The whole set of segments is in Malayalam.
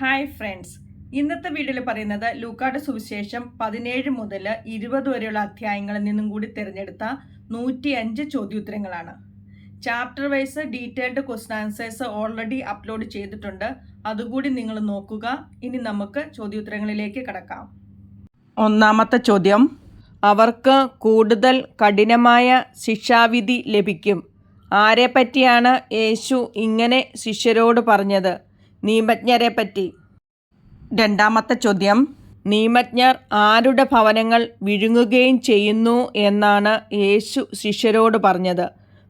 ഹായ് ഫ്രണ്ട്സ് ഇന്നത്തെ വീഡിയോയിൽ പറയുന്നത് ലൂക്കാട് സുവിശേഷം പതിനേഴ് മുതൽ ഇരുപത് വരെയുള്ള അധ്യായങ്ങളിൽ നിന്നും കൂടി തിരഞ്ഞെടുത്ത നൂറ്റി അഞ്ച് ചോദ്യോത്തരങ്ങളാണ്. Chapter wise detailed question answers already upload ചെയ്തിട്ടുണ്ട്. അതുകൂടി നിങ്ങൾ നോക്കുക. ഇനി നമുക്ക് ചോദ്യോത്തരങ്ങളിലേക്ക് കടക്കാം. ഒന്നാമത്തെ ചോദ്യം. അവർക്ക് കൂടുതൽ കഠിനമായ ശിക്ഷാവിധി ലഭിക്കും. ആരെപ്പറ്റിയാണ് യേശു ഇങ്ങനെ ശിഷ്യരോട് പറഞ്ഞത്? നിയമജ്ഞരെ പറ്റി രണ്ടാമത്തെ ചോദ്യം നിയമജ്ഞർ ആരുടെ ഭവനങ്ങൾ വിഴുങ്ങുകയും ചെയ്യുന്നു എന്നാണ് യേശു ശിഷ്യരോട് പറഞ്ഞത്.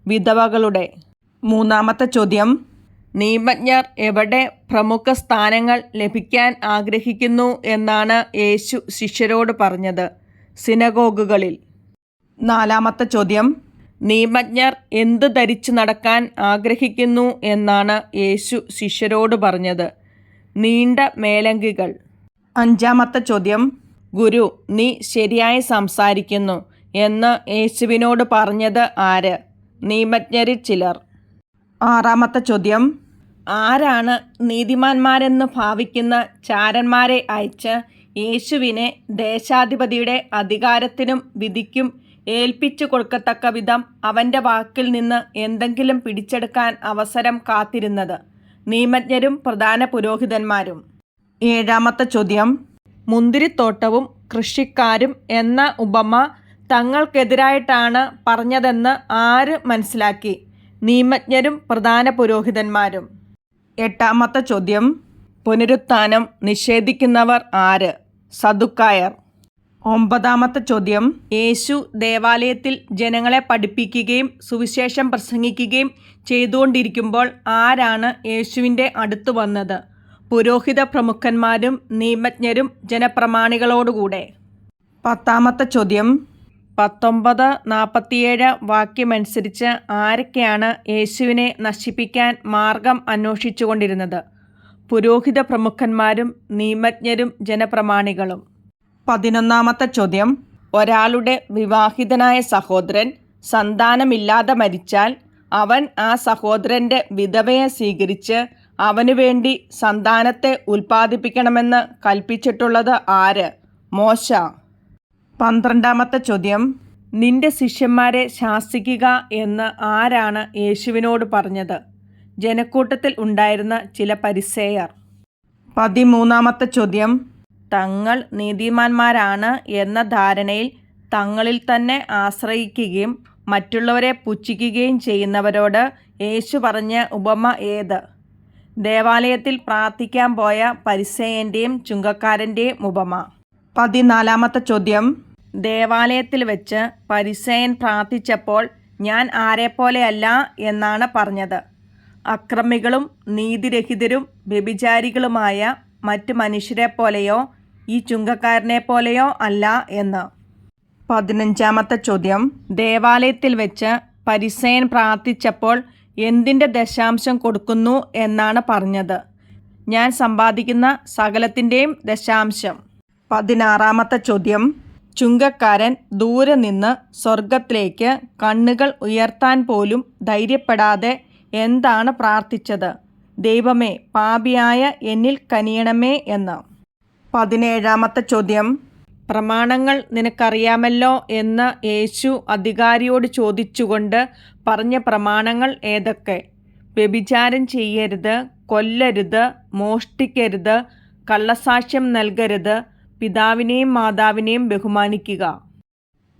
വിധവകളുടെ. മൂന്നാമത്തെ ചോദ്യം നിയമജ്ഞർ എവിടെ പ്രമുഖ സ്ഥാനങ്ങൾ ലഭിക്കാൻ ആഗ്രഹിക്കുന്നു എന്നാണ് യേശു ശിഷ്യരോട് പറഞ്ഞത്. സിനഗോഗുകളിൽ. നാലാമത്തെ ചോദ്യം നിയമജ്ഞർ എന്ത് ധരിച്ചു നടക്കാൻ ആഗ്രഹിക്കുന്നു എന്നാണ് യേശു ശിഷ്യരോട് പറഞ്ഞത്. നീണ്ട മേലങ്കികൾ. അഞ്ചാമത്തെ ചോദ്യം. ഗുരു നീ ശരിയായി സംസാരിക്കുന്നു എന്ന് യേശുവിനോട് പറഞ്ഞത് ആര്? നിയമജ്ഞരിൽ ചിലർ. ആറാമത്തെ ചോദ്യം. ആരാണ് നീതിമാന്മാരെന്ന് ഭാവിക്കുന്ന ചാരന്മാരെ അയച്ച് യേശുവിനെ ദേശാധിപതിയുടെ അധികാരത്തിനും വിധിക്കും ഏൽപ്പിച്ചു കൊടുക്കത്തക്ക വിധം അവന്റെ വാക്കിൽ നിന്ന് എന്തെങ്കിലും പിടിച്ചെടുക്കാൻ അവസരം കാത്തിരുന്നത്. നിയമജ്ഞരും പ്രധാന പുരോഹിതന്മാരും. ഏഴാമത്തെ ചോദ്യം. മുന്തിരിത്തോട്ടവും കൃഷിക്കാരും എന്ന ഉപമ തങ്ങൾക്കെതിരായിട്ടാണ് പറഞ്ഞതെന്ന് ആര് മനസ്സിലാക്കി? നിയമജ്ഞരും പ്രധാന പുരോഹിതന്മാരും. എട്ടാമത്തെ ചോദ്യം. പുനരുത്ഥാനം നിഷേധിക്കുന്നവർ ആര്? സദുക്കായർ. ഒമ്പതാമത്തെ ചോദ്യം. യേശു ദേവാലയത്തിൽ ജനങ്ങളെ പഠിപ്പിക്കുകയും സുവിശേഷം പ്രസംഗിക്കുകയും ചെയ്തുകൊണ്ടിരിക്കുമ്പോൾ ആരാണ് യേശുവിന്റെ അടുത്ത് വന്നത്? പുരോഹിത പ്രമുഖന്മാരും നിയമജ്ഞരും ജനപ്രമാണികളോടുകൂടെ. പത്താമത്തെ ചോദ്യം. പത്തൊമ്പത് നാൽപ്പത്തിയേഴ് വാക്യമനുസരിച്ച് ആരൊക്കെയാണ് യേശുവിനെ നശിപ്പിക്കാൻ മാർഗം അന്വേഷിച്ചുകൊണ്ടിരുന്നത്? പുരോഹിത പ്രമുഖന്മാരും നിയമജ്ഞരും ജനപ്രമാണികളും. പതിനൊന്നാമത്തെ ചോദ്യം. ഒരാളുടെ വിവാഹിതനായ സഹോദരൻ സന്താനമില്ലാതെ മരിച്ചാൽ അവൻ ആ സഹോദരന്റെ വിധവയെ സ്വീകരിച്ച് അവനു വേണ്ടി സന്താനത്തെ ഉൽപ്പാദിപ്പിക്കണമെന്ന് കൽപ്പിച്ചിട്ടുള്ളത് ആര്? മോശ. പന്ത്രണ്ടാമത്തെ ചോദ്യം. നിന്റെ ശിഷ്യന്മാരെ ശാസിക്കുക എന്ന് ആരാണ് യേശുവിനോട് പറഞ്ഞത്? ജനക്കൂട്ടത്തിൽ ഉണ്ടായിരുന്ന ചില പരിസേയർ. പതിമൂന്നാമത്തെ ചോദ്യം. തങ്ങൾ നീതിമാന്മാരാണ് എന്ന ധാരണയിൽ തങ്ങളിൽ തന്നെ ആശ്രയിക്കുകയും മറ്റുള്ളവരെ പുച്ഛിക്കുകയും ചെയ്യുന്നവരോട് യേശു പറഞ്ഞ ഉപമ ഏത്? ദേവാലയത്തിൽ പ്രാർത്ഥിക്കാൻ പോയ പരിസയന്റെയും ചുങ്കക്കാരന്റെയും ഉപമ. പതിനാലാമത്തെ ചോദ്യം. ദേവാലയത്തിൽ വെച്ച് പരിസയൻ പ്രാർത്ഥിച്ചപ്പോൾ ഞാൻ ആരെപ്പോലെയല്ല എന്നാണ് പറഞ്ഞത്. അക്രമികളും നീതിരഹിതരും വ്യഭിചാരികളുമായ മറ്റ് മനുഷ്യരെ പോലെയോ ഈ ചുങ്കക്കാരനെ പോലെയോ അല്ല എന്ന്. പതിനഞ്ചാമത്തെ ചോദ്യം. ദേവാലയത്തിൽ വെച്ച് പരിസയൻ പ്രാർത്ഥിച്ചപ്പോൾ എന്തിന്റെ ദശാംശം കൊടുക്കുന്നു എന്നാണ് പറഞ്ഞത്. ഞാൻ സമ്പാദിക്കുന്ന സകലത്തിന്റെയും ദശാംശം. പതിനാറാമത്തെ ചോദ്യം. ചുങ്കക്കാരൻ ദൂരെ നിന്ന് സ്വർഗത്തിലേക്ക് കണ്ണുകൾ ഉയർത്താൻ പോലും ധൈര്യപ്പെടാതെ എന്താണ് പ്രാർത്ഥിച്ചത്? ദൈവമേ പാപിയായ എന്നിൽ കനിയണമേ എന്ന്. പതിനേഴാമത്തെ ചോദ്യം. പ്രമാണങ്ങൾ നിനക്കറിയാമല്ലോ എന്ന് യേശു അധികാരിയോട് ചോദിച്ചുകൊണ്ട് പറഞ്ഞ പ്രമാണങ്ങൾ ഏതൊക്കെ? വ്യഭിചാരം ചെയ്യരുത് കൊല്ലരുത് മോഷ്ടിക്കരുത് കള്ളസാക്ഷ്യം നൽകരുത് പിതാവിനെയും മാതാവിനെയും ബഹുമാനിക്കുക.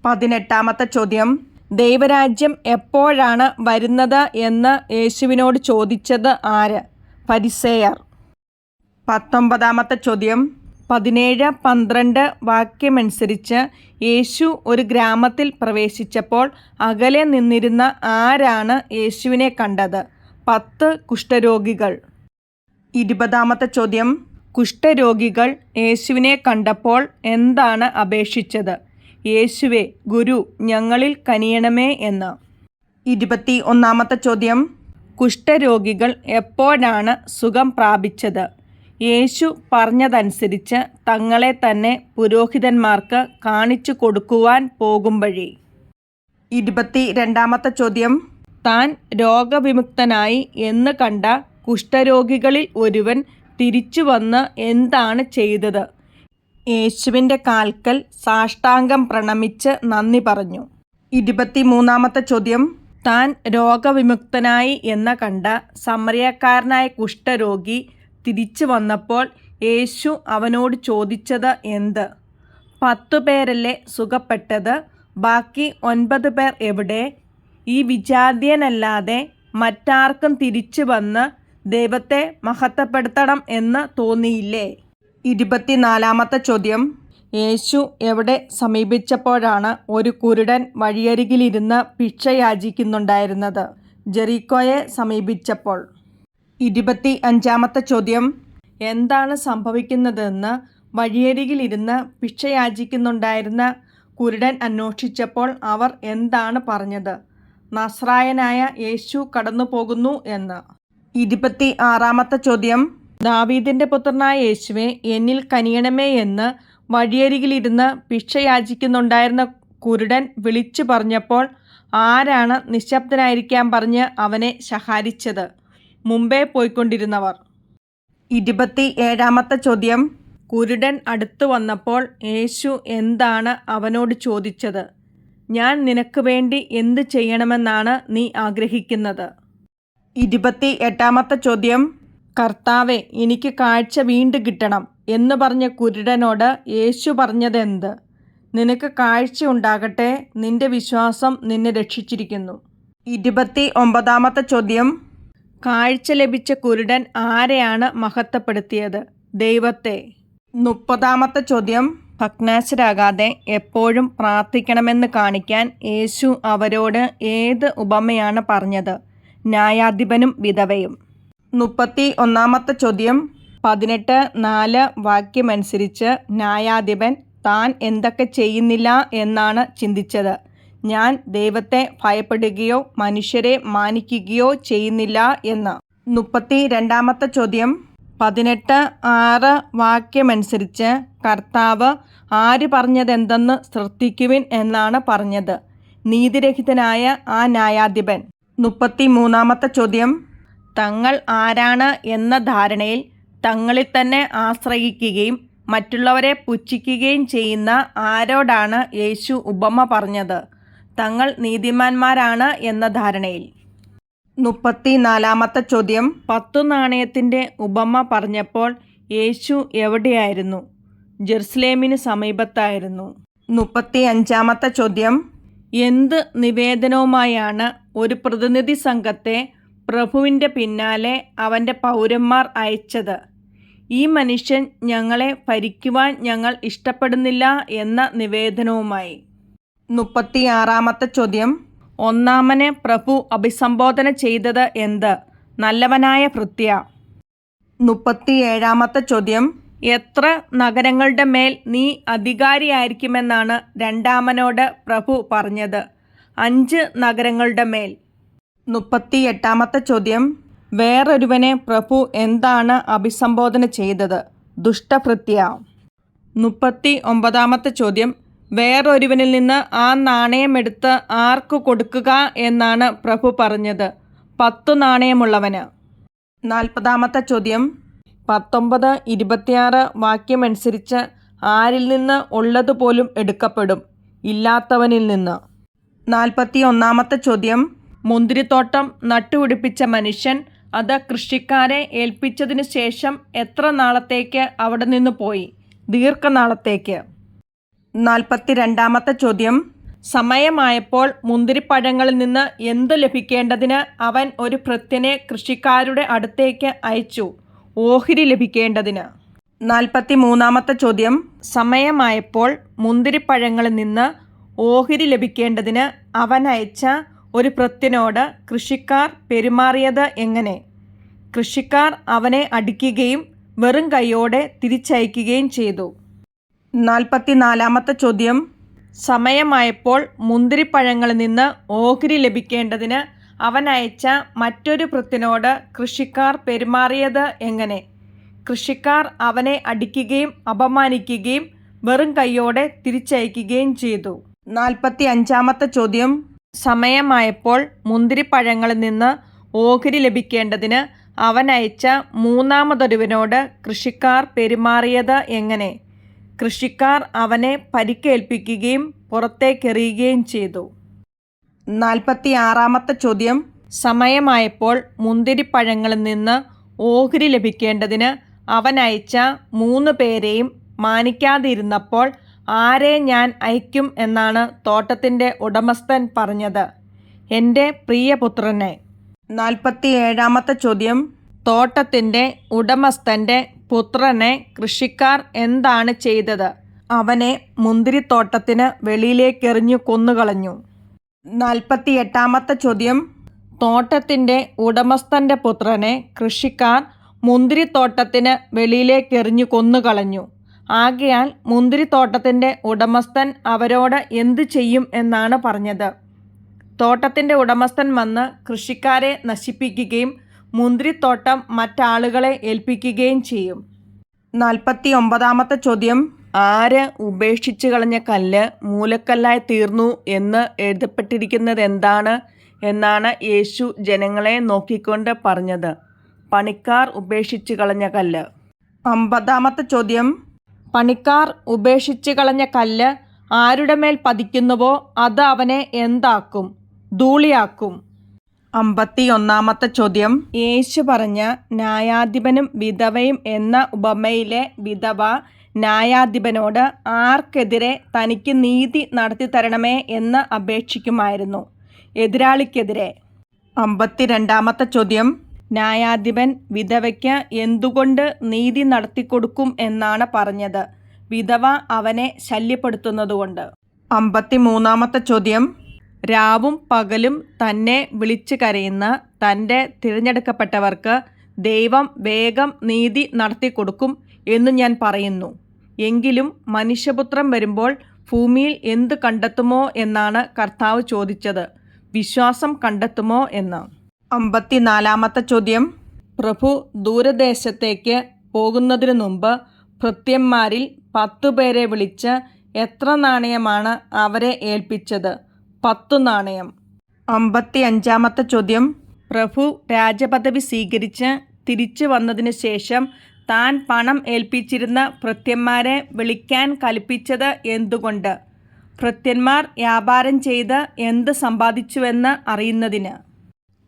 പതിനെട്ടാമത്തെ ചോദ്യം. ദൈവരാജ്യം എപ്പോഴാണ് വരുന്നത് എന്ന് യേശുവിനോട് ചോദിച്ചത് ആര്? പരിസേയർ. പത്തൊമ്പതാമത്തെ ചോദ്യം. പതിനേഴ് പന്ത്രണ്ട് വാക്യമനുസരിച്ച് യേശു ഒരു ഗ്രാമത്തിൽ പ്രവേശിച്ചപ്പോൾ അകലെ നിന്നിരുന്ന ആരാണ് യേശുവിനെ കണ്ടത്? പത്ത് കുഷ്ഠരോഗികൾ. ഇരുപതാമത്തെ ചോദ്യം. കുഷ്ഠരോഗികൾ യേശുവിനെ കണ്ടപ്പോൾ എന്താണ് അപേക്ഷിച്ചത്? യേശുവെ ഗുരു ഞങ്ങളിൽ കനിയണമേ എന്ന്. ഇരുപത്തി ഒന്നാമത്തെ ചോദ്യം. കുഷ്ഠരോഗികൾ എപ്പോഴാണ് സുഖം പ്രാപിച്ചത്? യേശു പറഞ്ഞതനുസരിച്ച് തങ്ങളെ തന്നെ പുരോഹിതന്മാർക്ക് കാണിച്ചു കൊടുക്കുവാൻ പോകുമ്പഴേ. ഇരുപത്തി രണ്ടാമത്തെ ചോദ്യം. താൻ രോഗവിമുക്തനായി എന്ന് കണ്ട കുഷ്ഠരോഗികളിൽ ഒരുവൻ തിരിച്ചു വന്ന് എന്താണ് ചെയ്തത്? യേശുവിന്റെ കാൽക്കൽ സാഷ്ടാംഗം പ്രണമിച്ച് നന്ദി പറഞ്ഞു. ഇരുപത്തിമൂന്നാമത്തെ ചോദ്യം. താൻ രോഗവിമുക്തനായി എന്ന് കണ്ട സമറിയക്കാരനായ കുഷ്ഠരോഗി തിരിച്ചു വന്നപ്പോൾ യേശു അവനോട് ചോദിച്ചത് എന്ത്? പത്തു പേരല്ലേ സുഖപ്പെട്ടത്? ബാക്കി ഒൻപത് പേർ എവിടെ? ഈ വിജാതിയനല്ലാതെ മറ്റാർക്കും തിരിച്ചു വന്ന് ദൈവത്തെ മഹത്വപ്പെടുത്തണം എന്ന് തോന്നിയില്ലേ? ഇരുപത്തിനാലാമത്തെ ചോദ്യം. യേശു എവിടെ സമീപിച്ചപ്പോഴാണ് ഒരു കുരുടൻ വഴിയരികിലിരുന്ന് ഭിക്ഷ യാചിക്കുന്നുണ്ടായിരുന്നത് ജെറീക്കോയെ സമീപിച്ചപ്പോൾ. ഇരുപത്തി അഞ്ചാമത്തെ ചോദ്യം. എന്താണ് സംഭവിക്കുന്നതെന്ന് വഴിയരികിലിരുന്ന് ഭിക്ഷയാചിക്കുന്നുണ്ടായിരുന്ന കുരുടൻ അന്വേഷിച്ചപ്പോൾ അവർ എന്താണ് പറഞ്ഞത്? നസ്രായനായ യേശു കടന്നു പോകുന്നു എന്ന്. ഇരുപത്തി ആറാമത്തെ ചോദ്യം. ദാവീദിന്റെ പുത്രനായ യേശുവെ എന്നിൽ കനിയണമേ എന്ന് വഴിയരികിലിരുന്ന് ഭിക്ഷയാചിക്കുന്നുണ്ടായിരുന്ന കുരുടൻ വിളിച്ചു പറഞ്ഞപ്പോൾ ആരാണ് നിശബ്ദനായിരിക്കാൻ പറഞ്ഞ് അവനെ ശഹാരിച്ചത് മുമ്പേ പോയിക്കൊണ്ടിരുന്നവർ. ഇരുപത്തി ഏഴാമത്തെ ചോദ്യം. കുരുടൻ അടുത്തു വന്നപ്പോൾ യേശു എന്താണ് അവനോട് ചോദിച്ചത്? ഞാൻ നിനക്ക് വേണ്ടി എന്ത് ചെയ്യണമെന്നാണ് നീ ആഗ്രഹിക്കുന്നത്? ഇരുപത്തി എട്ടാമത്തെ ചോദ്യം. കർത്താവെ എനിക്ക് കാഴ്ച വീണ്ടും കിട്ടണം എന്ന് പറഞ്ഞ കുരുടനോട് യേശു പറഞ്ഞതെന്ത്? നിനക്ക് കാഴ്ച ഉണ്ടാകട്ടെ നിന്റെ വിശ്വാസം നിന്നെ രക്ഷിച്ചിരിക്കുന്നു. ഇരുപത്തി ഒമ്പതാമത്തെ ചോദ്യം. കാഴ്ച ലഭിച്ച കുരുടൻ ആരെയാണ് മഹത്വപ്പെടുത്തിയത്? ദൈവത്തെ. മുപ്പതാമത്തെ ചോദ്യം. ഭഗ്നാശരാകാതെ എപ്പോഴും പ്രാർത്ഥിക്കണമെന്ന് കാണിക്കാൻ യേശു അവരോട് ഏത് ഉപമയാണ് പറഞ്ഞത്? ന്യായാധിപനും വിധവയും. മുപ്പത്തി ഒന്നാമത്തെ ചോദ്യം. പതിനെട്ട് നാല് വാക്യമനുസരിച്ച് ന്യായാധിപൻ താൻ എന്തൊക്കെ ചെയ്യുന്നില്ല എന്നാണ് ചിന്തിച്ചത്. ഞാൻ ദൈവത്തെ ഭയപ്പെടുകയോ മനുഷ്യരെ മാനിക്കുകയോ ചെയ്യുന്നില്ല എന്ന്. മുപ്പത്തി രണ്ടാമത്തെ ചോദ്യം. പതിനെട്ട് ആറ് വാക്യമനുസരിച്ച് കർത്താവ് ആര് പറഞ്ഞതെന്തെന്ന് ശ്രദ്ധിക്കുവിൻ എന്നാണ് പറഞ്ഞത്. നീതിരഹിതനായ ആ ന്യായാധിപൻ. മുപ്പത്തി മൂന്നാമത്തെ ചോദ്യം. തങ്ങൾ ആരാണ് എന്ന ധാരണയിൽ തങ്ങളിൽ തന്നെ ആശ്രയിക്കുകയും മറ്റുള്ളവരെ പുച്ഛിക്കുകയും ചെയ്യുന്ന ആരോടാണ് യേശു ഉപമ പറഞ്ഞത്? തങ്ങൾ നീതിമാന്മാരാണ് എന്ന ധാരണയിൽ. മുപ്പത്തിനാലാമത്തെ ചോദ്യം. പത്തു നാണയത്തിന്റെ ഉപമ പറഞ്ഞപ്പോൾ യേശു എവിടെയായിരുന്നു? ജെറുസലേമിന് സമീപത്തായിരുന്നു. മുപ്പത്തി അഞ്ചാമത്തെ ചോദ്യം. എന്ത് നിവേദനവുമായാണ് ഒരു പ്രതിനിധി സംഘത്തെ പ്രഭുവിന്റെ പിന്നാലെ അവന്റെ പൗരന്മാർ അയച്ചത്? ഈ മനുഷ്യൻ ഞങ്ങളെ ഭരിക്കുവാൻ ഞങ്ങൾ ഇഷ്ടപ്പെടുന്നില്ല എന്ന നിവേദനവുമായി. മുപ്പത്തിയാറാമത്തെ ചോദ്യം. ഒന്നാമനെ പ്രഭു അഭിസംബോധന ചെയ്തത് എന്ത്? നല്ലവനായ ഭൃത്യ. മുപ്പത്തിയേഴാമത്തെ ചോദ്യം. എത്ര നഗരങ്ങളുടെ മേൽ നീ അധികാരിയായിരിക്കുമെന്നാണ് രണ്ടാമനോട് പ്രഭു പറഞ്ഞത്. അഞ്ച് നഗരങ്ങളുടെ മേൽ. മുപ്പത്തിയെട്ടാമത്തെ ചോദ്യം. വേറൊരുവനെ പ്രഭു എന്താണ് അഭിസംബോധന ചെയ്തത്? ദുഷ്ടഭൃത്യ. മുപ്പത്തി ഒമ്പതാമത്തെ ചോദ്യം. വേറൊരുവനിൽ നിന്ന് ആ നാണയം എടുത്ത് ആർക്ക് കൊടുക്കുക എന്നാണ് പ്രഭു പറഞ്ഞത്. പത്തു നാണയമുള്ളവന്. നാൽപ്പതാമത്തെ ചോദ്യം. പത്തൊമ്പത് ഇരുപത്തിയാറ് വാക്യമനുസരിച്ച് ആരിൽ നിന്ന് ഉള്ളതുപോലും എടുക്കപ്പെടും. ഇല്ലാത്തവനിൽ നിന്ന്. നാൽപ്പത്തി ഒന്നാമത്തെ ചോദ്യം. മുന്തിരിത്തോട്ടം നട്ടുപിടിപ്പിച്ച മനുഷ്യൻ അത് കൃഷിക്കാരെ ഏൽപ്പിച്ചതിന് ശേഷം എത്ര നാളത്തേക്ക് അവിടെ നിന്ന് പോയി? ദീർഘനാളത്തേക്ക്. നാൽപ്പത്തി രണ്ടാമത്തെ ചോദ്യം. സമയമായപ്പോൾ മുന്തിരിപ്പഴങ്ങളിൽ നിന്ന് എന്തു ലഭിക്കേണ്ടതിന് അവൻ ഒരു ഭൃത്യനെ കൃഷിക്കാരുടെ അടുത്തേക്ക് അയച്ചു. ഓഹരി ലഭിക്കേണ്ടതിന്. നാൽപ്പത്തി മൂന്നാമത്തെ ചോദ്യം. സമയമായപ്പോൾ മുന്തിരിപ്പഴങ്ങളിൽ നിന്ന് ഓഹരി ലഭിക്കേണ്ടതിന് അവൻ അയച്ച ഒരു ഭൃത്യനോട് കൃഷിക്കാർ പെരുമാറിയത് എങ്ങനെ? കൃഷിക്കാർ അവനെ അടിക്കുകയും വെറും കൈയോടെ തിരിച്ചയക്കുകയും ചെയ്തു. നാൽപ്പത്തിനാലാമത്തെ ചോദ്യം. സമയമായപ്പോൾ മുന്തിരിപ്പഴങ്ങളിൽ നിന്ന് ഓഹരി ലഭിക്കേണ്ടതിന് അവൻ അയച്ച മറ്റൊരു ഭൃത്തിനോട് കൃഷിക്കാർ പെരുമാറിയത് എങ്ങനെ? കൃഷിക്കാർ അവനെ അടിക്കുകയും അപമാനിക്കുകയും വെറും കൈയോടെ തിരിച്ചയക്കുകയും ചെയ്തു. നാൽപ്പത്തി അഞ്ചാമത്തെ ചോദ്യം. സമയമായപ്പോൾ മുന്തിരിപ്പഴങ്ങളിൽ നിന്ന് ഓഹരി ലഭിക്കേണ്ടതിന് അവൻ അയച്ച മൂന്നാമതൊരുവിനോട് കൃഷിക്കാർ പെരുമാറിയത് എങ്ങനെ? കൃഷിക്കാർ അവനെ പരിക്കേൽപ്പിക്കുകയും പുറത്തേക്കെറിയുകയും ചെയ്തു. നാൽപ്പത്തി ആറാമത്തെ ചോദ്യം. സമയമായപ്പോൾ മുന്തിരിപ്പഴങ്ങളിൽ നിന്ന് ഓഹരി ലഭിക്കേണ്ടതിന് അവൻ അയച്ച മൂന്ന് പേരെയും മാനിക്കാതിരുന്നപ്പോൾ ആരെ ഞാൻ അയക്കും എന്നാണ് തോട്ടത്തിന്റെ ഉടമസ്ഥൻ പറഞ്ഞത്. എന്റെ പ്രിയപുത്രനെ. നാൽപ്പത്തി ഏഴാമത്തെ ചോദ്യം. തോട്ടത്തിന്റെ ഉടമസ്ഥന്റെ പുത്രനെ കൃഷിക്കാർ എന്താണ് ചെയ്തത്? അവനെ മുന്തിരിത്തോട്ടത്തിന് വെളിയിലേക്കെറിഞ്ഞു കൊന്നുകളഞ്ഞു. നാൽപ്പത്തിയെട്ടാമത്തെ ചോദ്യം. തോട്ടത്തിന്റെ ഉടമസ്ഥന്റെ പുത്രനെ കൃഷിക്കാർ മുന്തിരിത്തോട്ടത്തിന് വെളിയിലേക്കെറിഞ്ഞു കൊന്നുകളഞ്ഞു. ആകയാൽ മുന്തിരിത്തോട്ടത്തിന്റെ ഉടമസ്ഥൻ അവരോട് എന്തു ചെയ്യും എന്നാണ് പറഞ്ഞത്? തോട്ടത്തിന്റെ ഉടമസ്ഥൻ വന്ന് കൃഷിക്കാരെ നശിപ്പിക്കുകയും മുന്തിരിത്തോട്ടം മറ്റാളുകളെ ഏൽപ്പിക്കുകയും ചെയ്യും. നാൽപ്പത്തി ഒമ്പതാമത്തെ ചോദ്യം ആര് ഉപേക്ഷിച്ചു കളഞ്ഞ കല്ല് മൂലക്കല്ലായി തീർന്നു എന്ന് എഴുതപ്പെട്ടിരിക്കുന്നത് എന്താണ് എന്നാണ് യേശു ജനങ്ങളെ നോക്കിക്കൊണ്ട് പറഞ്ഞത്. പണിക്കാർ ഉപേക്ഷിച്ചു കളഞ്ഞ കല്ല്. അമ്പതാമത്തെ ചോദ്യം പണിക്കാർ ഉപേക്ഷിച്ചു കളഞ്ഞ കല്ല് ആരുടെ മേൽ പതിക്കുന്നുവോ അത് അവനെ എന്താക്കും? ധൂളിയാക്കും. അമ്പത്തി ഒന്നാമത്തെ ചോദ്യം. യേശു പറഞ്ഞ ന്യായാധിപനും വിധവയും എന്ന ഉപമയിലെ വിധവ ന്യായാധിപനോട് ആർക്കെതിരെ തനിക്ക് നീതി നടത്തി തരണമേ എന്ന് അപേക്ഷിക്കുമായിരുന്നു. എതിരാളിക്കെതിരെ. അമ്പത്തി രണ്ടാമത്തെ ചോദ്യം. ന്യായാധിപൻ വിധവയ്ക്ക് എന്തുകൊണ്ട് നീതി നടത്തി കൊടുക്കും എന്നാണ് പറഞ്ഞത്. വിധവ അവനെ ശല്യപ്പെടുത്തുന്നതുകൊണ്ട്. അമ്പത്തി മൂന്നാമത്തെ ചോദ്യം. രാവും പകലും തന്നെ വിളിച്ചു കരയുന്ന തന്റെ തിരഞ്ഞെടുക്കപ്പെട്ടവർക്ക് ദൈവം വേഗം നീതി നടത്തി കൊടുക്കും എന്ന് ഞാൻ പറയുന്നു. എങ്കിലും മനുഷ്യപുത്രം വരുമ്പോൾ ഭൂമിയിൽ എന്ത് കണ്ടെത്തുമോ എന്നാണ് കർത്താവ് ചോദിച്ചത്. വിശ്വാസം കണ്ടെത്തുമോ എന്ന്. അമ്പത്തിനാലാമത്തെ ചോദ്യം. പ്രഭു ദൂരദേശത്തേക്ക് പോകുന്നതിനു മുമ്പ് ഭൃത്യന്മാരിൽ പത്തു പേരെ വിളിച്ച് എത്ര നാണയമാണ് അവരെ ഏൽപ്പിച്ചത്? പത്തു നാണയം. അമ്പത്തി അഞ്ചാമത്തെ ചോദ്യം. പ്രഭു രാജപദവി സ്വീകരിച്ച് തിരിച്ചു വന്നതിന് ശേഷം താൻ പണം ഏൽപ്പിച്ചിരുന്ന ഭൃത്യന്മാരെ വിളിക്കാൻ കൽപ്പിച്ചത് എന്തുകൊണ്ട്? ഭൃത്യന്മാർ വ്യാപാരം ചെയ്ത് എന്ത് സമ്പാദിച്ചുവെന്ന് അറിയുന്നതിന്.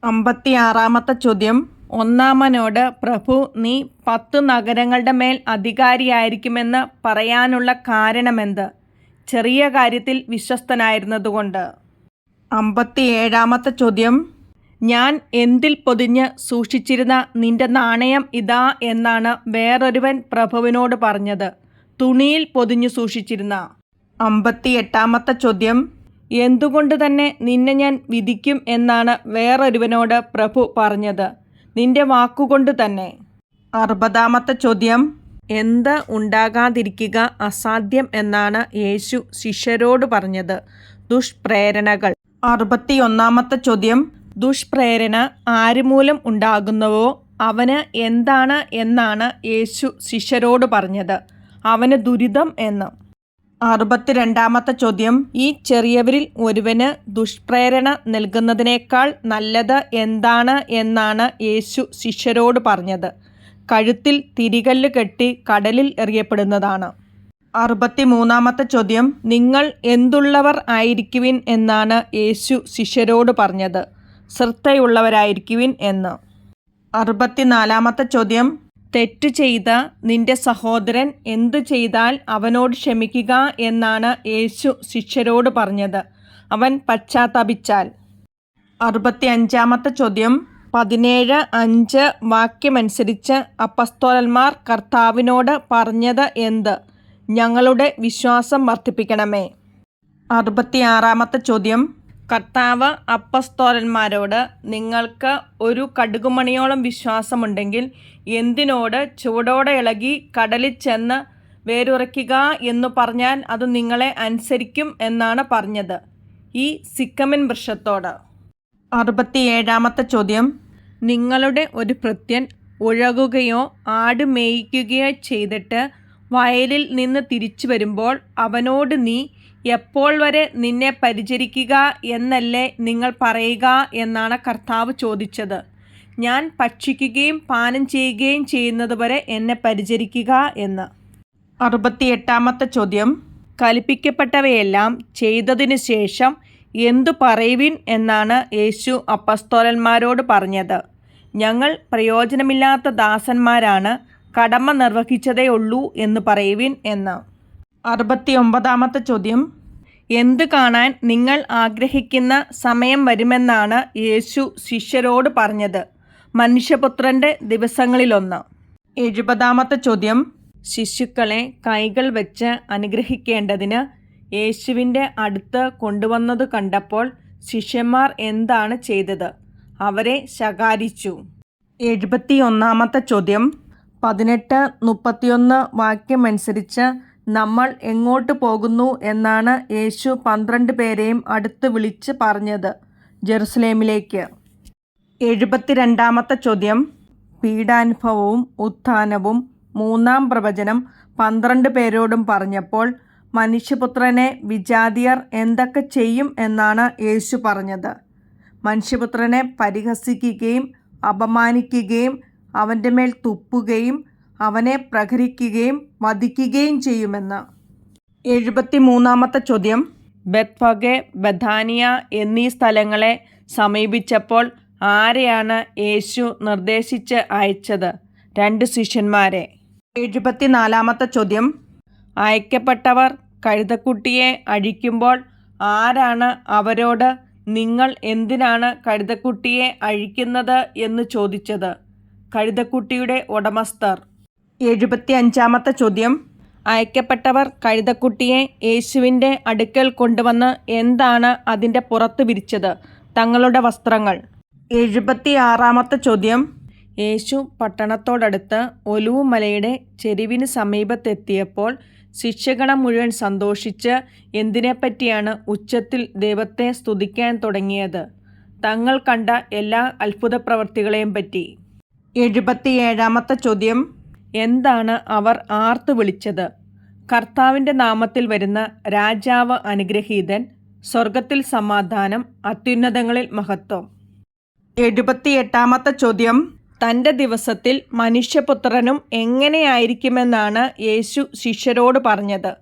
അമ്പത്തിയാറാമത്തെ ചോദ്യം. ഒന്നാമനോട് പ്രഭു നീ പത്ത് നഗരങ്ങളുടെ മേൽ അധികാരിയായിരിക്കുമെന്ന് പറയാനുള്ള കാരണമെന്ത്? ചെറിയ കാര്യത്തിൽ വിശ്വസ്തനായിരുന്നതുകൊണ്ട്. അമ്പത്തിയേഴാമത്തെ ചോദ്യം. ഞാൻ എന്തിൽ പൊതിഞ്ഞ് സൂക്ഷിച്ചിരുന്ന നിന്റെ നാണയം ഇതാ എന്നാണ് വേറൊരുവൻ പ്രഭുവിനോട് പറഞ്ഞത്. തുണിയിൽ പൊതിഞ്ഞു സൂക്ഷിച്ചിരുന്ന. അമ്പത്തിയെട്ടാമത്തെ ചോദ്യം. എന്തുകൊണ്ട് തന്നെ നിന്നെ ഞാൻ വിധിക്കും എന്നാണ് വേറൊരുവനോട് പ്രഭു പറഞ്ഞത്. നിന്റെ വാക്കുകൊണ്ട് തന്നെ. അറുപതാമത്തെ ചോദ്യം. എന്ത് ഉണ്ടാകാതിരിക്കുക അസാധ്യം എന്നാണ് യേശു ശിഷ്യരോട് പറഞ്ഞത്. ദുഷ്പ്രേരണകൾ. അറുപത്തി ഒന്നാമത്തെ ചോദ്യം. ദുഷ്പ്രേരണ ആരുമൂലം ഉണ്ടാകുന്നവോ? അവന് എന്താണ് എന്നാണ് യേശു ശിഷ്യരോട് പറഞ്ഞത്. അവന് ദുരിതം എന്ന്. അറുപത്തിരണ്ടാമത്തെ ചോദ്യം. ഈ ചെറിയവരിൽ ഒരുവന് ദുഷ്പ്രേരണ നൽകുന്നതിനേക്കാൾ നല്ലത് എന്താണ് എന്നാണ് യേശു ശിഷ്യരോട് പറഞ്ഞത്. കഴുത്തിൽ തിരികല്ല് കെട്ടി കടലിൽ എറിയപ്പെടുന്നതാണ്. അറുപത്തി മൂന്നാമത്തെ ചോദ്യം നിങ്ങൾ എന്തുള്ളവർ ആയിരിക്കുവിൻ എന്നാണ് യേശു ശിഷ്യരോട് പറഞ്ഞത്. ശ്രദ്ധയുള്ളവരായിരിക്കുവിൻ എന്ന്. അറുപത്തിനാലാമത്തെ ചോദ്യം തെറ്റ് ചെയ്ത നിന്റെ സഹോദരൻ എന്തു ചെയ്താൽ അവനോട് ക്ഷമിക്കുക എന്നാണ് യേശു ശിഷ്യരോട് പറഞ്ഞത്. അവൻ പശ്ചാത്തപിച്ചാൽ. അറുപത്തി അഞ്ചാമത്തെ ചോദ്യം പതിനേഴ് അഞ്ച് വാക്യമനുസരിച്ച് അപ്പസ്തോലന്മാർ കർത്താവിനോട് പറഞ്ഞത് എന്ത്? ഞങ്ങളുടെ വിശ്വാസം വർദ്ധിപ്പിക്കണമേ. അറുപത്തിയാറാമത്തെ ചോദ്യം. കർത്താവ് അപ്പസ്തോലന്മാരോട് നിങ്ങൾക്ക് ഒരു കടുകുമണിയോളം വിശ്വാസമുണ്ടെങ്കിൽ എന്തിനോട് ചുവടോടെ ഇളകി കടലിൽ ചെന്ന് വേരുറയ്ക്കുക എന്നു പറഞ്ഞാൽ അത് നിങ്ങളെ അനുസരിക്കും എന്നാണ് പറഞ്ഞത്. ഈ സിക്കമിൻ വൃക്ഷത്തോട്. അറുപത്തിയേഴാമത്തെ ചോദ്യം. നിങ്ങളുടെ ഒരു ഭൃത്യൻ ഉഴകുകയോ ആട് മേയിക്കുകയോ ചെയ്തിട്ട് വയലിൽ നിന്ന് തിരിച്ചു വരുമ്പോൾ അവനോട് നീ എപ്പോൾ വരെ നിന്നെ പരിചരിക്കുക എന്നല്ലേ നിങ്ങൾ പറയുക എന്നാണ് കർത്താവ് ചോദിച്ചത്. ഞാൻ ഭക്ഷിക്കുകയും പാനം ചെയ്യുകയും ചെയ്യുന്നതുവരെ എന്നെ പരിചരിക്കുക എന്ന്. അറുപത്തിയെട്ടാമത്തെ ചോദ്യം. കൽപ്പിക്കപ്പെട്ടവയെല്ലാം ചെയ്തതിനു ശേഷം എന്തു പറയുവിൻ എന്നാണ് യേശു അപ്പസ്തോലന്മാരോട് പറഞ്ഞത്. ഞങ്ങൾ പ്രയോജനമില്ലാത്ത ദാസന്മാരാണ് കടമ നിർവഹിച്ചതേ ഉള്ളൂ എന്ന് പറയുവിൻ എന്ന്. അറുപത്തി ഒമ്പതാമത്തെ ചോദ്യം. എന്ത് കാണാൻ നിങ്ങൾ ആഗ്രഹിക്കുന്ന സമയം വരുമെന്നാണ് യേശു ശിഷ്യരോട് പറഞ്ഞത്. മനുഷ്യപുത്രന്റെ ദിവസങ്ങളിലൊന്ന്. എഴുപതാമത്തെ ചോദ്യം. ശിശുക്കളെ കൈകൾ വെച്ച് അനുഗ്രഹിക്കേണ്ടതിന് യേശുവിന്റെ അടുത്ത് കൊണ്ടുവന്നത് കണ്ടപ്പോൾ ശിഷ്യന്മാർ എന്താണ് ചെയ്തത്? അവരെ ശകാരിച്ചു. എഴുപത്തി ഒന്നാമത്തെ ചോദ്യം. പതിനെട്ട് മുപ്പത്തിയൊന്ന് വാക്യമനുസരിച്ച് നമ്മൾ എങ്ങോട്ട് പോകുന്നു എന്നാണ് യേശു പന്ത്രണ്ട് പേരെയും അടുത്ത് വിളിച്ച് പറഞ്ഞത്. ജെറുസലേമിലേക്ക്. എഴുപത്തിരണ്ടാമത്തെ ചോദ്യം. പീഡാനുഭവവും ഉത്ഥാനവും മൂന്നാം പ്രവചനം പന്ത്രണ്ട് പേരോടും പറഞ്ഞപ്പോൾ മനുഷ്യപുത്രനെ വിജാതിയർ എന്തൊക്കെ ചെയ്യും എന്നാണ് യേശു പറഞ്ഞത്. മനുഷ്യപുത്രനെ പരിഹസിക്കുകയും അപമാനിക്കുകയും അവന്റെ മേൽ തുപ്പുകയും അവനെ പ്രഹരിക്കുകയും വധിക്കുകയും ചെയ്യുമെന്ന്. എഴുപത്തി മൂന്നാമത്തെ ചോദ്യം. ബത്ഫഗെ ബഥാനിയ എന്നീ സ്ഥലങ്ങളെ സമീപിച്ചപ്പോൾ ആരെയാണ് യേശു നിർദ്ദേശിച്ച് അയച്ചത്? രണ്ട് ശിഷ്യന്മാരെ. എഴുപത്തിനാലാമത്തെ ചോദ്യം. അയക്കപ്പെട്ടവർ കഴുതക്കുട്ടിയെ അഴിക്കുമ്പോൾ ആരാണ് അവരോട് നിങ്ങൾ എന്തിനാണ് കഴുതക്കുട്ടിയെ അഴിക്കുന്നത് എന്ന് ചോദിച്ചത്? കഴുതക്കുട്ടിയുടെ ഉടമസ്ഥർ. എഴുപത്തി അഞ്ചാമത്തെ ചോദ്യം. അയക്കപ്പെട്ടവർ കഴുതക്കുട്ടിയെ യേശുവിന്റെ അടുക്കൽ കൊണ്ടുവന്ന് എന്താണ് അതിന്റെ പുറത്ത് വിരിച്ചത്? തങ്ങളുടെ വസ്ത്രങ്ങൾ. എഴുപത്തി ആറാമത്തെ ചോദ്യം. യേശു പട്ടണത്തോടടുത്ത് ഒലുവുമലയുടെ ചെരുവിന് സമീപത്തെത്തിയപ്പോൾ ശിക്ഷകണം മുഴുവൻ സന്തോഷിച്ച് എന്തിനെപ്പറ്റിയാണ് ഉച്ചത്തിൽ ദൈവത്തെ സ്തുതിക്കാൻ തുടങ്ങിയത്? തങ്ങൾ കണ്ട എല്ലാ അത്ഭുത പ്രവർത്തികളെയും പറ്റി. എഴുപത്തിയേഴാമത്തെ ചോദ്യം. എന്താണ് അവർ ആർത്തു വിളിച്ചത്? കർത്താവിന്റെ നാമത്തിൽ വരുന്ന രാജാവ് അനുഗ്രഹീതൻ സ്വർഗത്തിൽ സമാധാനം അത്യുന്നതങ്ങളിൽ മഹത്വം. എഴുപത്തിയെട്ടാമത്തെ ചോദ്യം. തന്റെ ദിവസത്തിൽ മനുഷ്യപുത്രനും എങ്ങനെയായിരിക്കുമെന്നാണ് യേശു ശിഷ്യരോട് പറഞ്ഞത്.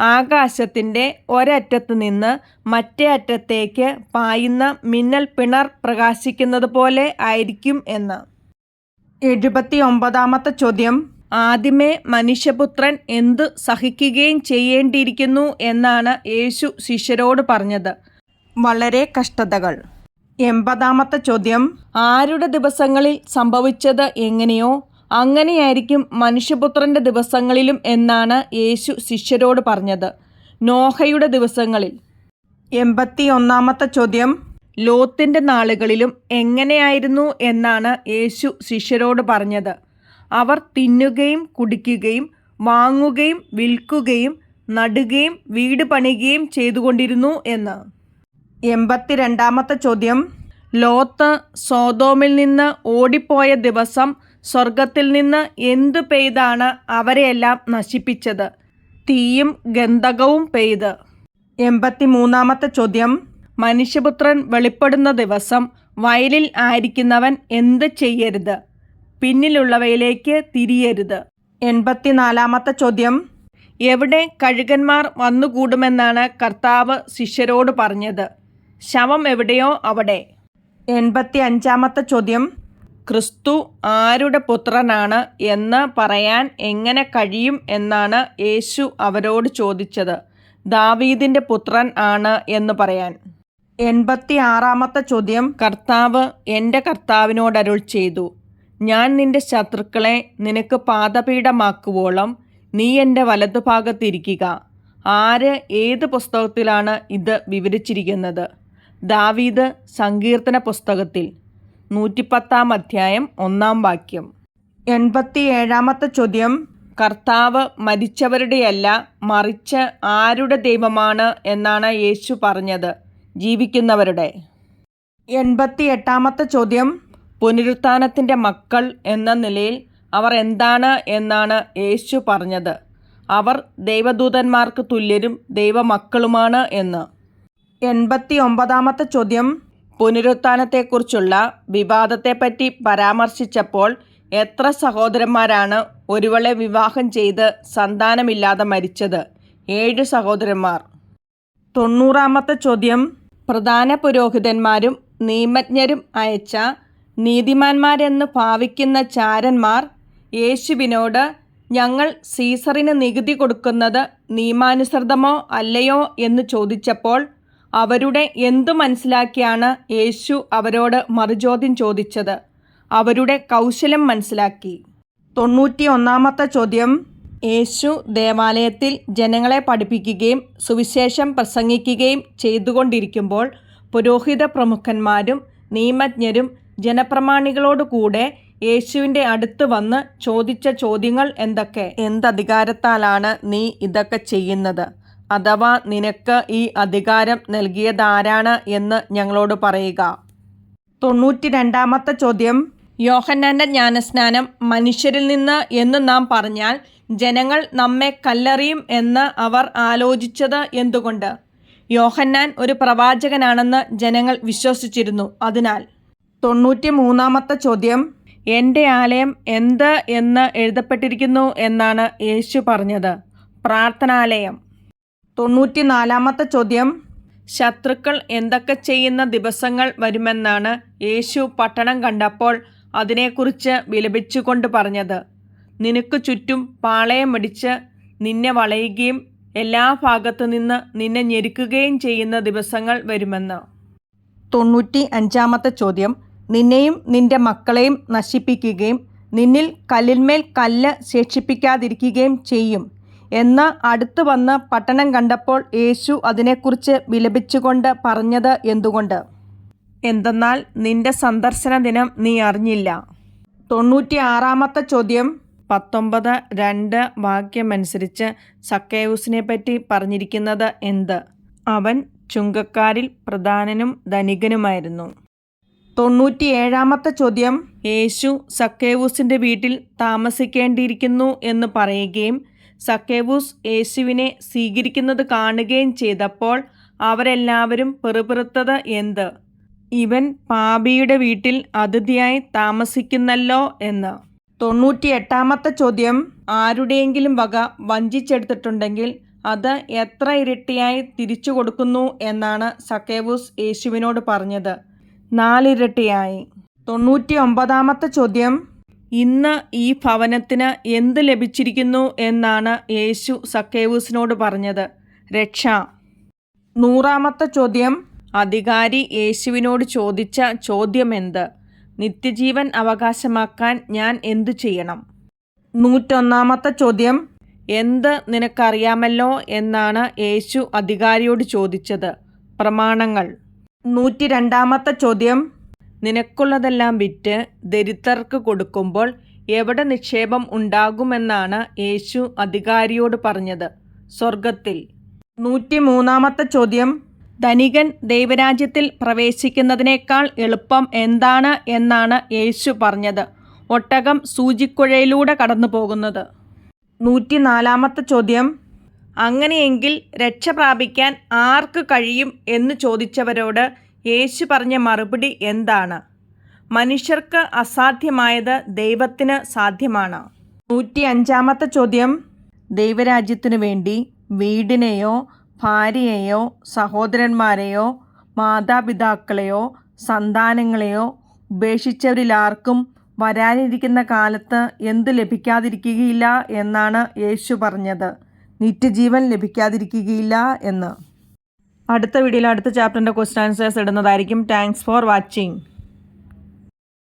ആകാശത്തിന്റെ ഒരറ്റത്ത് നിന്ന് മറ്റേ അറ്റത്തേക്ക് പായുന്ന മിന്നൽ പിണർ പ്രകാശിക്കുന്നത് പോലെ ആയിരിക്കും എന്ന്. എഴുപത്തി ഒമ്പതാമത്തെ ചോദ്യം. ആദ്യമേ മനുഷ്യപുത്രൻ എന്തു സഹിക്കുകയും ചെയ്യേണ്ടിയിരിക്കുന്നു എന്നാണ് യേശു ശിഷ്യരോട് പറഞ്ഞത്. വളരെ കഷ്ടതകൾ. എൺപതാമത്തെ ചോദ്യം. ആരുടെ ദിവസങ്ങളിൽ സംഭവിച്ചത് എങ്ങനെയോ? അങ്ങനെയായിരിക്കും മനുഷ്യപുത്രന്റെ ദിവസങ്ങളിലും എന്നാണ് യേശു ശിഷ്യരോട് പറഞ്ഞത്. നോഹയുടെ ദിവസങ്ങളിൽ. എൺപത്തി ഒന്നാമത്തെ ചോദ്യം. ലോത്തിന്റെ നാളുകളിലും എങ്ങനെയായിരുന്നു എന്നാണ് യേശു ശിഷ്യരോട് പറഞ്ഞത്. അവർ തിന്നുകയും കുടിക്കുകയും വാങ്ങുകയും വിൽക്കുകയും നടുകയും വീട് പണിയുകയും ചെയ്തുകൊണ്ടിരുന്നു എന്ന്. എൺപത്തിരണ്ടാമത്തെ ചോദ്യം. ലോത്ത് സോതോമിൽ നിന്ന് ഓടിപ്പോയ ദിവസം സ്വർഗത്തിൽ നിന്ന് എന്തു പെയ്താണ് അവരെയെല്ലാം നശിപ്പിച്ചത്? തീയും ഗന്ധകവും പെയ്ത്. എൺപത്തി മൂന്നാമത്തെ ചോദ്യം. മനുഷ്യപുത്രൻ വെളിപ്പെടുന്ന ദിവസം വയലിൽ ആയിരിക്കുന്നവൻ എന്ത് ചെയ്യരുത്? പിന്നിലുള്ളവയിലേക്ക് തിരിയരുത്. എൺപത്തിനാലാമത്തെ ചോദ്യം. എവിടെ കഴുകന്മാർ വന്നുകൂടുമെന്നാണ് കർത്താവ് ശിഷ്യരോട് പറഞ്ഞത്. ശവം എവിടെയോ അവിടെ. എൺപത്തി അഞ്ചാമത്തെ ചോദ്യം. ക്രിസ്തു ആരുടെ പുത്രനാണ് എന്ന് പറയാൻ എങ്ങനെ കഴിയും എന്നാണ് യേശു അവരോട് ചോദിച്ചത്. ദാവീദിന്റെ പുത്രൻ ആണ് എന്ന് പറയാൻ. എൺപത്തി ആറാമത്തെ ചോദ്യം. കർത്താവ് എന്റെ കർത്താവിനോട് അരുൾ ചെയ്തു. ഞാൻ നിന്റെ ശത്രുക്കളെ നിനക്ക് പാദപീഠമാക്കുവോളം നീ എന്റെ വലതുഭാഗത്തിരിക്കുക ആര് ഏത് പുസ്തകത്തിലാണ് ഇത് വിവരിച്ചിരിക്കുന്നത്? ദാവീദ് സങ്കീർത്തന പുസ്തകത്തിൽ. നൂറ്റിപ്പത്താം അധ്യായം ഒന്നാം വാക്യം. എൺപത്തി ഏഴാമത്തെ ചോദ്യം. കർത്താവ് മരിച്ചവരുടെയല്ല മറിച്ച് ആരുടെ ദൈവമാണ് എന്നാണ് യേശു പറഞ്ഞത്. ജീവിക്കുന്നവരുടെ. എൺപത്തി എട്ടാമത്തെ ചോദ്യം. പുനരുത്ഥാനത്തിന്റെ മക്കൾ എന്ന നിലയിൽ അവർ എന്താണ് എന്നാണ് യേശു പറഞ്ഞത്. അവർ ദൈവദൂതന്മാർക്ക് തുല്യരും ദൈവമക്കളുമാണ് എന്ന്. എൺപത്തി ഒമ്പതാമത്തെ ചോദ്യം. പുനരുത്ഥാനത്തെക്കുറിച്ചുള്ള വിവാദത്തെപ്പറ്റി പരാമർശിച്ചപ്പോൾ എത്ര സഹോദരന്മാരാണ് ഒരുവളെ വിവാഹം ചെയ്ത് സന്താനമില്ലാതെ മരിച്ചത്? ഏഴ് സഹോദരന്മാർ. തൊണ്ണൂറാമത്തെ ചോദ്യം. പ്രധാന പുരോഹിതന്മാരും നിയമജ്ഞരും അയച്ച നീതിമാന്മാരെന്ന് ഭാവിക്കുന്ന ചാരന്മാർ യേശുവിനോട് ഞങ്ങൾ സീസറിന് നികുതി കൊടുക്കുന്നത് നിയമാനുസൃതമോ അല്ലയോ എന്ന് ചോദിച്ചപ്പോൾ അവരുടെ എന്തു മനസ്സിലാക്കിയാണ് യേശു അവരോട് മറുചോദ്യം ചോദിച്ചത്? അവരുടെ കൗശലം മനസ്സിലാക്കി. തൊണ്ണൂറ്റി ഒന്നാമത്തെ ചോദ്യം യേശു ദേവാലയത്തിൽ ജനങ്ങളെ പഠിപ്പിക്കുകയും സുവിശേഷം പ്രസംഗിക്കുകയും ചെയ്തുകൊണ്ടിരിക്കുമ്പോൾ പുരോഹിത പ്രമുഖന്മാരും നിയമജ്ഞരും ജനപ്രമാണികളോടുകൂടെ യേശുവിന്റെ അടുത്ത് വന്ന് ചോദിച്ച ചോദ്യങ്ങൾ എന്തൊക്കെ? എന്തധികാരത്താലാണ് നീ ഇതൊക്കെ ചെയ്യുന്നത്? അഥവാ നിനക്ക് ഈ അധികാരം നൽകിയതാരാണ് എന്ന് ഞങ്ങളോട് പറയുക. തൊണ്ണൂറ്റി രണ്ടാമത്തെ ചോദ്യം. യോഹന്നാന്റെ ജ്ഞാനസ്നാനം മനുഷ്യരിൽ നിന്ന് എന്ന് നാം പറഞ്ഞാൽ ജനങ്ങൾ നമ്മെ കല്ലെറിയും എന്ന് അവർ ആലോചിച്ചത് എന്തുകൊണ്ട്? യോഹന്നാൻ ഒരു പ്രവാചകനാണെന്ന് ജനങ്ങൾ വിശ്വസിച്ചിരുന്നു. അതിനാൽ തൊണ്ണൂറ്റി മൂന്നാമത്തെ ചോദ്യം എന്റെ ആലയം എന്ത് എന്ന് എഴുതപ്പെട്ടിരിക്കുന്നു എന്നാണ് യേശു പറഞ്ഞത്. പ്രാർത്ഥനാലയം. തൊണ്ണൂറ്റി നാലാമത്തെ ചോദ്യം ശത്രുക്കൾ എന്തൊക്കെ ചെയ്യുന്ന ദിവസങ്ങൾ വരുമെന്നാണ് യേശു പട്ടണം കണ്ടപ്പോൾ അതിനെക്കുറിച്ച് വിലപിച്ചുകൊണ്ട് പറഞ്ഞത്. നിനക്ക് ചുറ്റും പാളയമടിച്ച് നിന്നെ വളയുകയും എല്ലാ ഭാഗത്തു നിന്ന് നിന്നെ ഞെരുക്കുകയും ചെയ്യുന്ന ദിവസങ്ങൾ വരുമെന്ന്. തൊണ്ണൂറ്റി അഞ്ചാമത്തെ ചോദ്യം. നിന്നെയും നിന്റെ മക്കളെയും നശിപ്പിക്കുകയും നിന്നിൽ കല്ലിന്മേൽ കല്ല് ശേഷിപ്പിക്കാതിരിക്കുകയും ചെയ്യും എന്ന് അടുത്തു വന്ന് പട്ടണം കണ്ടപ്പോൾ യേശു അതിനെക്കുറിച്ച് വിലപിച്ചുകൊണ്ട് പറഞ്ഞത് എന്തുകൊണ്ട്? എന്തെന്നാൽ നിന്റെ സന്ദർശന ദിനം നീ അറിഞ്ഞില്ല. തൊണ്ണൂറ്റി ആറാമത്തെ ചോദ്യം. പത്തൊമ്പത് രണ്ട് വാക്യമനുസരിച്ച് സക്കേവുസിനെ പറ്റി പറഞ്ഞിരിക്കുന്നത് എന്ത്? അവൻ ചുങ്കക്കാരിൽ പ്രധാനനും ധനികനുമായിരുന്നു. തൊണ്ണൂറ്റിയേഴാമത്തെ ചോദ്യം യേശു സക്കേവൂസിന്റെ വീട്ടിൽ താമസിക്കേണ്ടിയിരിക്കുന്നു എന്ന് പറയുകയും സക്കേവൂസ് യേശുവിനെ സ്വീകരിക്കുന്നത് കാണുകയും ചെയ്തപ്പോൾ അവരെല്ലാവരും പെറുപിറുത്തത് എന്ത്? ഇവൻ പാപിയുടെ വീട്ടിൽ അതിഥിയായി താമസിക്കുന്നല്ലോ എന്ന്. തൊണ്ണൂറ്റി എട്ടാമത്തെ ചോദ്യം ആരുടെയെങ്കിലും വക വഞ്ചിച്ചെടുത്തിട്ടുണ്ടെങ്കിൽ അത് എത്ര ഇരട്ടിയായി തിരിച്ചു കൊടുക്കുന്നു എന്നാണ് സക്കേവൂസ് യേശുവിനോട് പറഞ്ഞത്. നാലിരട്ടിയായി. തൊണ്ണൂറ്റി ഒമ്പതാമത്തെ ചോദ്യം ഇന്ന് ഈ ഭവനത്തിന് എന്ത് ലഭിച്ചിരിക്കുന്നു എന്നാണ് യേശു സക്കേവൂസിനോട് പറഞ്ഞത്. രക്ഷ. നൂറാമത്തെ ചോദ്യം അധികാരി യേശുവിനോട് ചോദിച്ച ചോദ്യം എന്ത് നിത്യജീവൻ അവകാശമാക്കാൻ ഞാൻ എന്തു ചെയ്യണം? നൂറ്റൊന്നാമത്തെ ചോദ്യം എന്ത് നിനക്കറിയാമല്ലോ? എന്നാണ് യേശു അധികാരിയോട് ചോദിച്ചത്. പ്രമാണങ്ങൾ. നൂറ്റി രണ്ടാമത്തെ ചോദ്യം നിനക്കുള്ളതെല്ലാം വിറ്റ് ദരിദ്രർക്ക് കൊടുക്കുമ്പോൾ എവിടെ നിക്ഷേപം ഉണ്ടാകുമെന്നാണ് യേശു അധികാരിയോട് പറഞ്ഞത്? സ്വർഗത്തിൽ നൂറ്റി മൂന്നാമത്തെ ചോദ്യം ധനികൻ ദൈവരാജ്യത്തിൽ പ്രവേശിക്കുന്നതിനേക്കാൾ എളുപ്പം എന്താണ് എന്നാണ് യേശു പറഞ്ഞത്. ഒട്ടകം സൂചിക്കുഴയിലൂടെ കടന്നു പോകുന്നത് നൂറ്റിനാലാമത്തെ ചോദ്യം അങ്ങനെയെങ്കിൽ രക്ഷ പ്രാപിക്കാൻ ആർക്ക് കഴിയും എന്ന് ചോദിച്ചവരോട് യേശു പറഞ്ഞ മറുപടി എന്താണ്? മനുഷ്യർക്ക് അസാധ്യമായത് ദൈവത്തിന് സാധ്യമാണ്. നൂറ്റി അഞ്ചാമത്തെ ചോദ്യം ദൈവരാജ്യത്തിനു വേണ്ടി വീടിനെയോ ഭാര്യയെയോ സഹോദരന്മാരെയോ മാതാപിതാക്കളെയോ സന്താനങ്ങളെയോ ഉപേക്ഷിച്ചവരിലാർക്കും വരാനിരിക്കുന്ന കാലത്ത് എന്തു ലഭിക്കാതിരിക്കുകയില്ല എന്നാണ് യേശു പറഞ്ഞത്. നിത്യജീവൻ ലഭിക്കാതിരിക്കുകയില്ല എന്ന്. അടുത്ത വീഡിയോയിൽ അടുത്ത ചാപ്റ്ററിന്റെ ക്വസ്റ്റ് ആൻസേഴ്സ് ഇടുന്നതായിരിക്കും. Thanks for watching